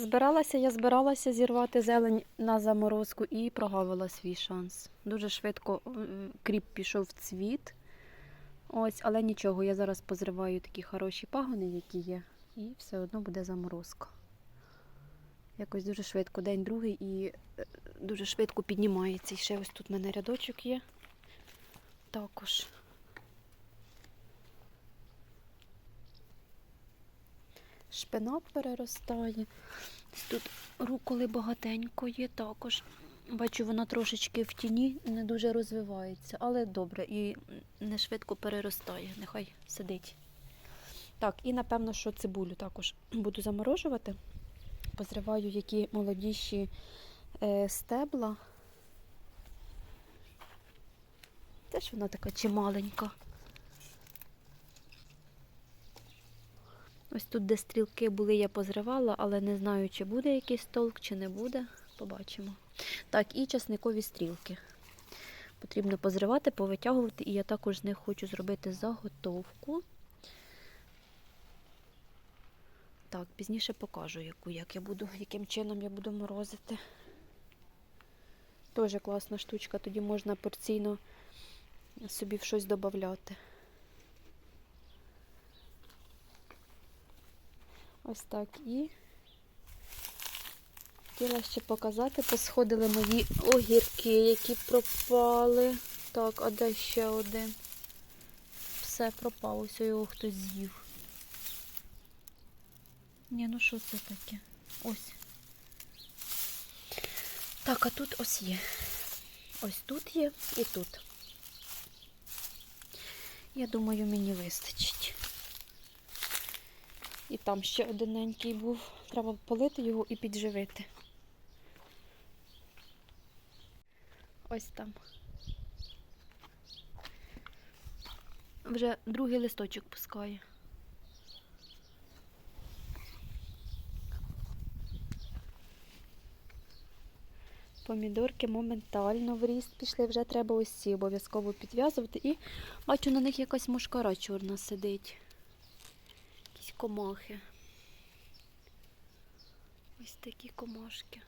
Збиралася, я збиралася зірвати зелень на заморозку і прогавила свій шанс. Дуже швидко е, кріп пішов в цвіт. Ось, але нічого, я зараз позриваю такі хороші пагони, які є, і все одно буде заморозка. Якось дуже швидко, день другий і е, дуже швидко піднімається. І ще ось тут в мене рядочок є. Також. Шпинат переростає. Тут руколи багатенько є також. Бачу, вона трошечки в тіні, не дуже розвивається, але добре і не швидко переростає. Нехай сидить. Так, і напевно, що цибулю також буду заморожувати. Позриваю які молодіші е, стебла. Теж вона така чималенька. Ось тут, де стрілки були, я позривала, але не знаю, чи буде якийсь толк, чи не буде. Побачимо. Так, і часникові стрілки. Потрібно позривати, повитягувати, і я також з них хочу зробити заготовку. Так, пізніше покажу, яку, як я буду, яким чином я буду морозити. Дуже класна штучка, тоді можна порційно собі в щось додати. Ось так і хотіла ще показати, посходили мої огірки, які пропали. Так, а де ще один? Все пропало, ось його хтось з'їв. Ні, ну що це таке? Ось. Так, а тут ось є. Ось тут є і тут. Я думаю, мені вистачить. І там ще одиненький був. Треба полити його і підживити. Ось там. Вже другий листочок пускає. Помідорки моментально в ріст пішли, вже треба ці обов'язково підв'язувати. І бачу, на них якась мушкара чорна сидить. Комахи. Ось такі комашки.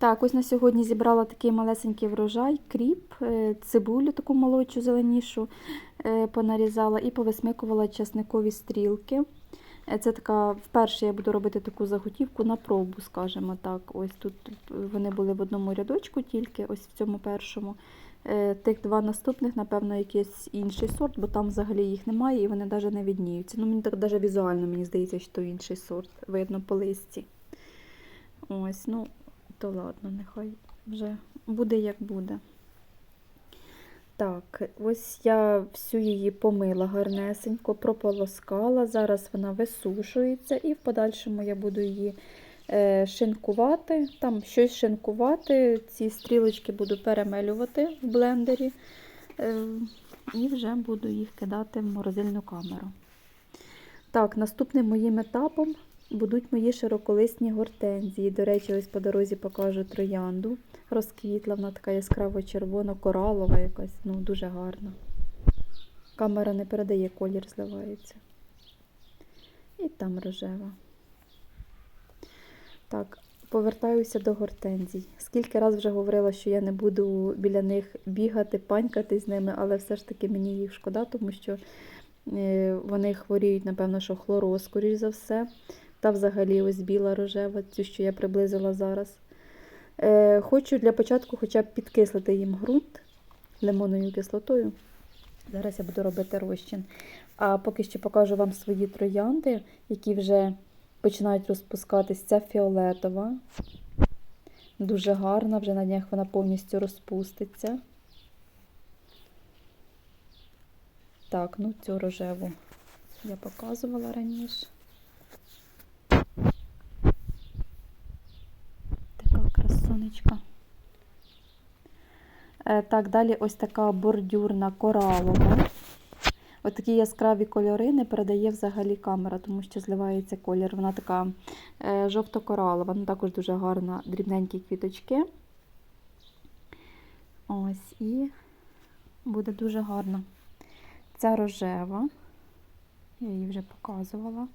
Так, ось на сьогодні зібрала такий малесенький врожай, кріп, е, цибулю таку молодшу, зеленішу е, понарізала і повисмикувала часникові стрілки. Е, Це така, вперше я буду робити таку заготівку на пробу, скажімо так. Ось тут вони були в одному рядочку тільки, ось в цьому першому. Тих два наступних, напевно, якийсь інший сорт, бо там взагалі їх немає і вони навіть не відніються. Ну, мені так навіть візуально мені здається, що інший сорт, видно по листі. Ось, ну, то ладно, нехай вже буде як буде. Так, ось я всю її помила гарнесенько, прополоскала. Зараз вона висушується, і в подальшому я буду її е, шинкувати. Там щось шинкувати. Ці стрілочки буду перемелювати в блендері. Е, і вже буду їх кидати в морозильну камеру. Так, наступним моїм етапом будуть мої широколисні гортензії. До речі, ось по дорозі покажу троянду. Розквітла, вона така яскраво червона, коралова якась, ну дуже гарна. Камера не передає, колір зливається. І там рожева. Так, повертаюся до гортензій. Скільки раз вже говорила, що я не буду біля них бігати, панькати з ними, але все ж таки мені їх шкода, тому що е, вони хворіють, напевно, що хлороз, скоріш за все. Та взагалі ось біла рожева, цю, що я приблизила зараз. Е, хочу для початку хоча б підкислити їм ґрунт лимонною кислотою. Зараз я буду робити розчин. А поки що покажу вам свої троянди, які вже починають розпускатись. Ця фіолетова. Дуже гарна, вже на днях вона повністю розпуститься. Так, ну цю рожеву я показувала раніше. Така. Е, Так, далі ось така бордюрна коралова. Ось такі яскраві кольори не передає взагалі камера, тому що зливається колір. Вона така е, жовто-коралова, ну також дуже гарна, дрібненькі квіточки. Ось, і буде дуже гарно. Ця рожева, я її вже показувала.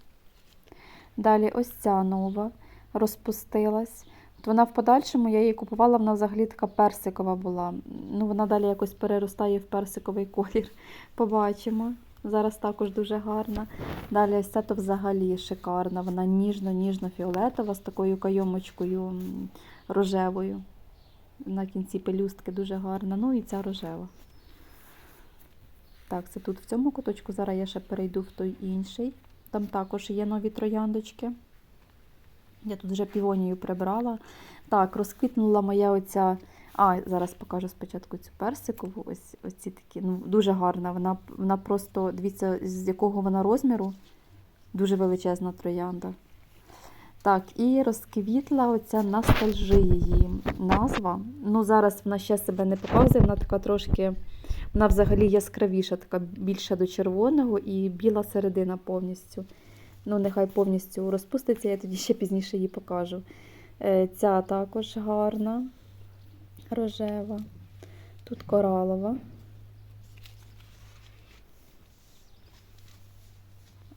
Далі ось ця нова розпустилась. Вона в подальшому, я її купувала, вона взагалі така персикова була. Ну, вона далі якось переростає в персиковий колір. Побачимо. Зараз також дуже гарна. Далі ось ця то взагалі шикарна. Вона ніжно-ніжно-фіолетова з такою кайомочкою рожевою. На кінці пелюстки дуже гарна. Ну і ця рожева. Так, це тут в цьому куточку. Зараз я ще перейду в той інший. Там також є нові трояндочки. Я тут вже півонію прибрала. Так, розквітнула моя оця. А, зараз покажу спочатку цю персикову. Ось оці такі. Ну, дуже гарна. Вона, вона просто, дивіться, з якого вона розміру. Дуже величезна троянда. Так, і розквітла оця ностальжи її назва. Ну, зараз вона ще себе не показує, вона така трошки, вона взагалі яскравіша, така більша до червоного і біла середина повністю. Ну, нехай повністю розпуститься, я тоді ще пізніше її покажу. Е, Ця також гарна, рожева. Тут коралова.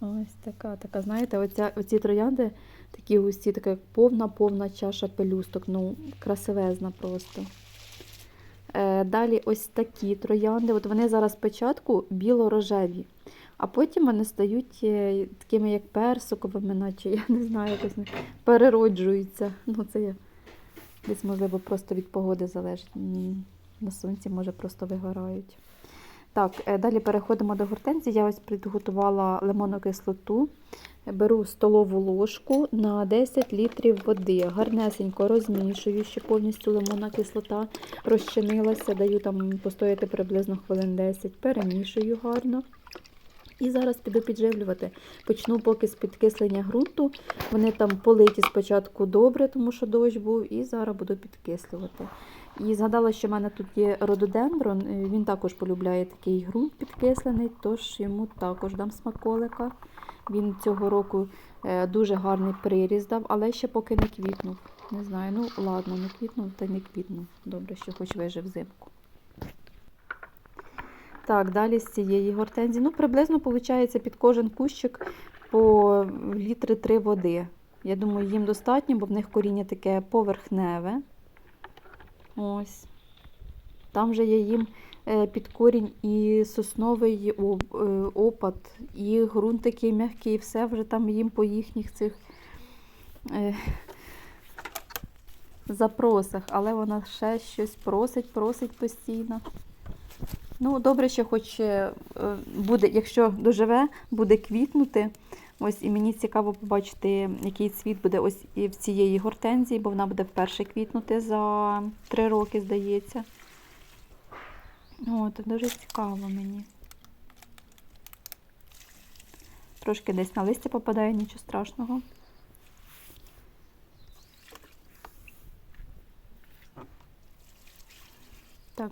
Ось така, така, знаєте, оця, оці троянди такі густі, така повна-повна чаша пелюсток. Ну, красивезна просто. Е, далі ось такі троянди. От вони зараз спочатку біло-рожеві, а потім вони стають е, такими, як персиковими, наче я не знаю, якось перероджуються. Ну, це я десь, можливо, просто від погоди залежить. На сонці, може, просто вигорають. Так, е, далі переходимо до гортензії. Я ось підготувала лимонну кислоту. Беру столову ложку на 10 літрів води. Гарнесенько розмішую, ще повністю лимонна кислота розчинилася. Даю там постояти приблизно хвилин 10, перемішую гарно. І зараз піду підживлювати. Почну поки з підкислення ґрунту. Вони там политі спочатку добре, тому що дощ був, і зараз буду підкислювати. І згадала, що в мене тут є рододендрон, е, він також полюбляє такий ґрунт підкислений, тож йому також дам смаколика. Він цього року е, дуже гарний приріз дав, але ще поки не квітнув. Не знаю, ну ладно, не квітнув, та не квітнув. Добре, що хоч вижив взимку. Так, далі з цієї гортензії. Ну, приблизно виходить під кожен кущик по літри три води. Я думаю, їм достатньо, бо в них коріння таке поверхневе. Ось. Там же я їм е, під корінь і сосновий е, опад, і ґрунт такий м'який, все вже там їм по їхніх цих е, запросах, але вона ще щось просить, просить постійно. Ну, добре, що хоч е, буде, якщо доживе, буде квітнути. Ось і мені цікаво побачити, який цвіт буде ось і в цієї гортензії, бо вона буде вперше квітнути за три роки, здається. От, дуже цікаво мені. Трошки десь на листя попадає, нічого страшного.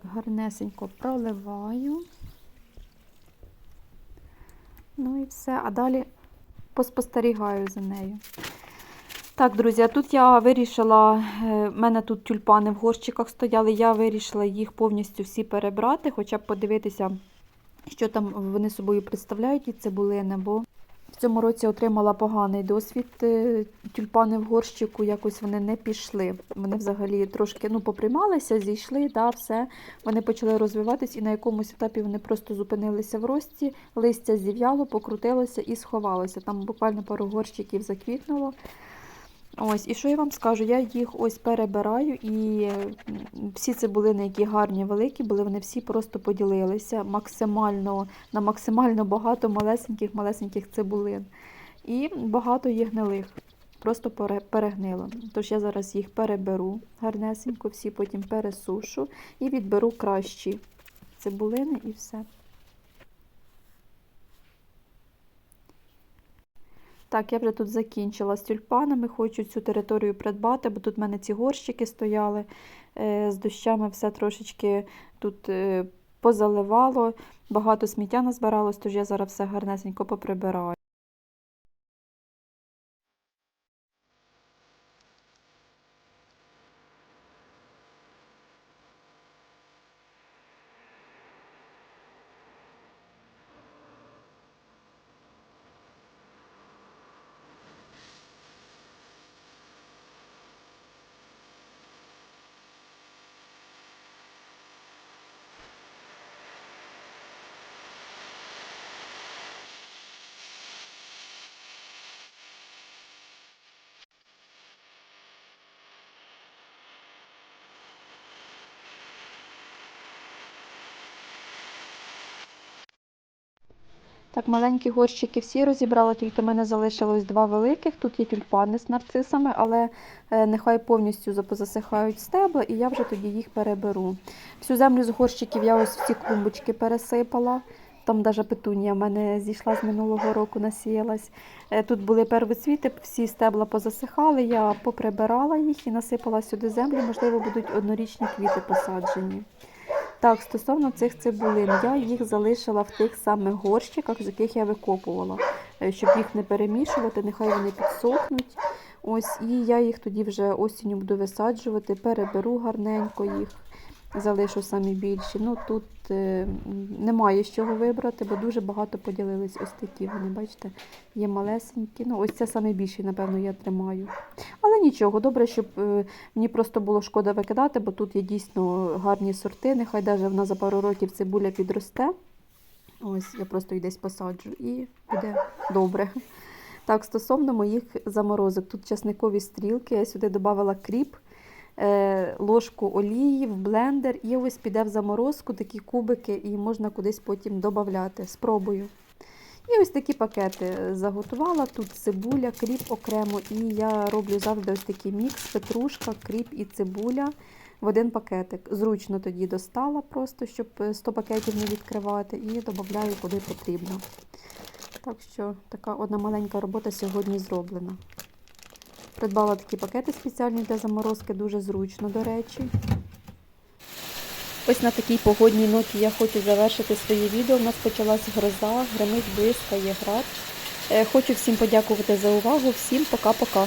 Так, гарнесенько проливаю. Ну і все. А далі поспостерігаю за нею. Так, друзі, тут я вирішила, е, в мене тут тюльпани в горщиках стояли, я вирішила їх повністю всі перебрати, хоча б подивитися, що там вони собою представляють, і цибулини, бо цьому році отримала поганий досвід. е, Тюльпани в горщику якось вони не пішли. Вони взагалі трошки ну, поприймалися, зійшли, да, все. Вони почали розвиватись, і на якомусь етапі вони просто зупинилися в рості, листя зів'яло, покрутилося і сховалося. Там буквально пару горщиків заквітнуло. Ось, і що я вам скажу? Я їх ось перебираю, і всі цибулини, які гарні, великі, були, вони всі просто поділилися максимально на максимально багато малесеньких малесеньких цибулин. І багато є гнилих. Просто перегнило. Тож я зараз їх переберу гарнесенько, всі потім пересушу і відберу кращі цибулини і все. Так, я вже тут закінчила з тюльпанами, хочу цю територію придбати, бо тут в мене ці горщики стояли. е, З дощами все трошечки тут е, позаливало, багато сміття назбиралось, тож я зараз все гарнесенько поприбираю. Так, маленькі горщики всі розібрала, тільки в мене залишилось два великих. Тут є тюльпани з нарцисами, але е, нехай повністю запозасихають стебла, і я вже тоді їх переберу. Всю землю з горщиків я ось в ці клумбочки пересипала. Там навіть петунія в мене зійшла з минулого року, насіялась. Е, Тут були первоцвіти, всі стебла позасихали, я поприбирала їх і насипала сюди землю, можливо, будуть однорічні квіти посаджені. Так, стосовно цих цибулин, я їх залишила в тих самих горщиках, з яких я викопувала, е, щоб їх не перемішувати, нехай вони підсохнуть. Ось, і я їх тоді вже осінню буду висаджувати, переберу гарненько їх, залишу самі більші. Ну тут е, немає з чого вибрати, бо дуже багато поділились ось такі. Вони, бачите, є малесенькі. Ну, ось це саме більші, напевно, я тримаю. Але нічого, добре, щоб е, мені просто було шкода викидати, бо тут є дійсно гарні сорти. Нехай навіть вона за пару років цибуля підросте. Ось я просто її десь посаджу і буде добре. Так, стосовно моїх заморозок, тут часникові стрілки, я сюди додавала кріп, ложку олії в блендер, і ось піде в заморозку такі кубики, і можна кудись потім додати. Спробую. І ось такі пакети заготувала. Тут цибуля, кріп окремо. І я роблю завжди ось такий мікс, петрушка, кріп і цибуля в один пакетик. Зручно тоді достала просто, щоб 100 пакетів не відкривати, і додаю куди потрібно. Так що така одна маленька робота сьогодні зроблена. Придбала такі пакети спеціальні для заморозки, дуже зручно, до речі. Ось на такій погодній ноті я хочу завершити своє відео. У нас почалась гроза, гримить блискає град. Е, Хочу всім подякувати за увагу. Всім пока-пока.